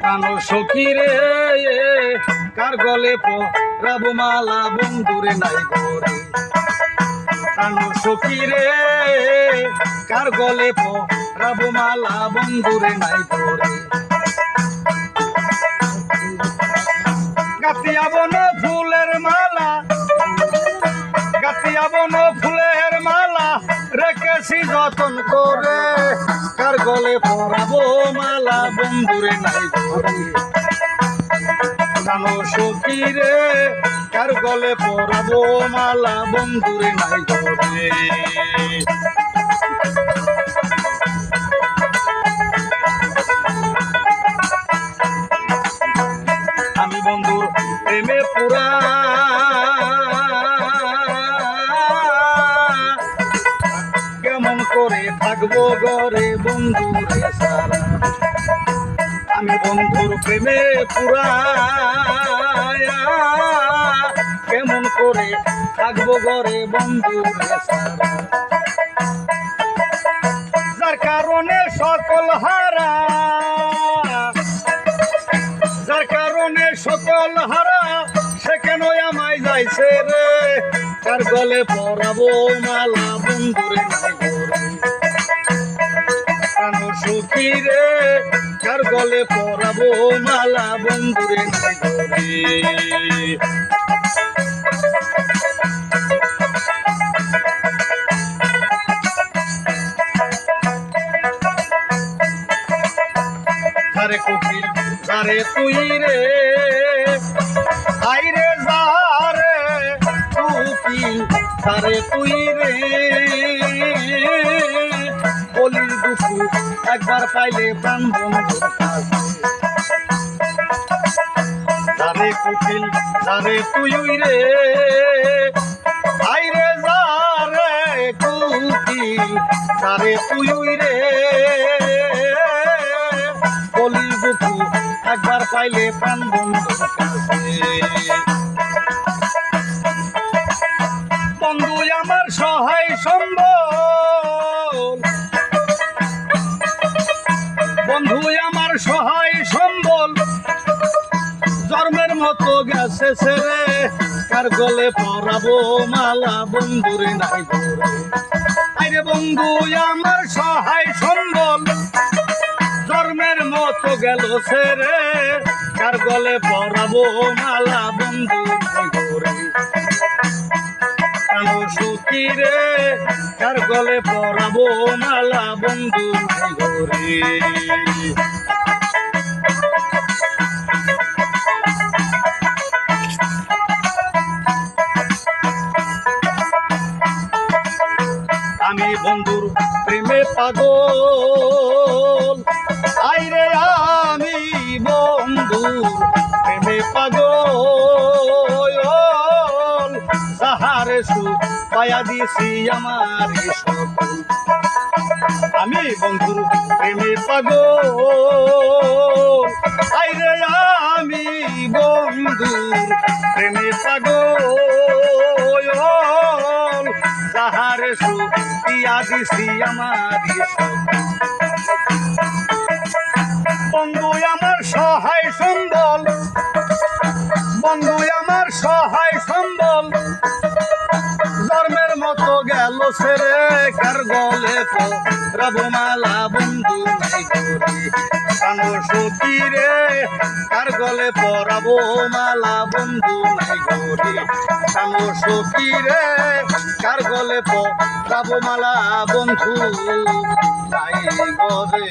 প্রাণ সখী রে কার গলে পরাব মালা? বন্ধুরে নাই করে কানো সখী রে কার গলে পরাব মালা? বন্ধুরে নাই করে রেখেছি যতন করে, কার গলে পরাবো মালা বন্ধুরে নাই জানো সখী রে, কার গলে পরাবো মালা বন্ধুরে নাই করে আমি বন্ধুর প্রেমে পুরা থাকব গরে বন্ধুরে সারা আমি বন্ধুর প্রেমে পুরা কেমন করে থাকব গরে বন্ধুরে সারা যার কারণে সকল হারা। যার কারণে সকল হারা, সে কেন আমায় যাইছে রে? কার গলে পরাবো মালা বন্ধুরে সুখী রে, কার গলে পরাবো মালা বন্ধুরে নাই ধারে? কুকিল ধারে তুই রে আইরে যারে কুকিল ধারে তুই রে। বলির দুঃখ একবার পাইলে প্রাণ ধারে তুই রে। তুই রে। কলির দুঃখ একবার পাইলে প্রাণ বন্ধুর কাছে বন্ধু আমার সহায় সম্বল গেছে ছেড়ে কার গলে পরাবো মালা? বন্ধুরে নাই আরে বন্ধু, আমার সহায় সম্বল। জন্মের মতো গেল ছেড়ে কার গলে পরাবো মালা? বন্ধু সুখী রে, কার গলে পরাবো মালা? বন্ধু নাই বন্ধুর প্রেমে পাগল। আইরে আমি বন্ধুর প্রেমে পাগল। সাহারে সু পায়া দিছি আমার আমি বন্ধুর প্রেমে পাগল। দিছি আমার বন্ধু আমার সহায় সম্বল, বন্ধু আমার সহায় সম্বল। জন্মের মতো গেল সেরে কার গলে রবমালা কানো সতী রে। কার গলে পরাবো মালা? বন্ধু নাই গরি কানো সতী রে। কার গলে পরাবো মালা? বন্ধু নাই গরে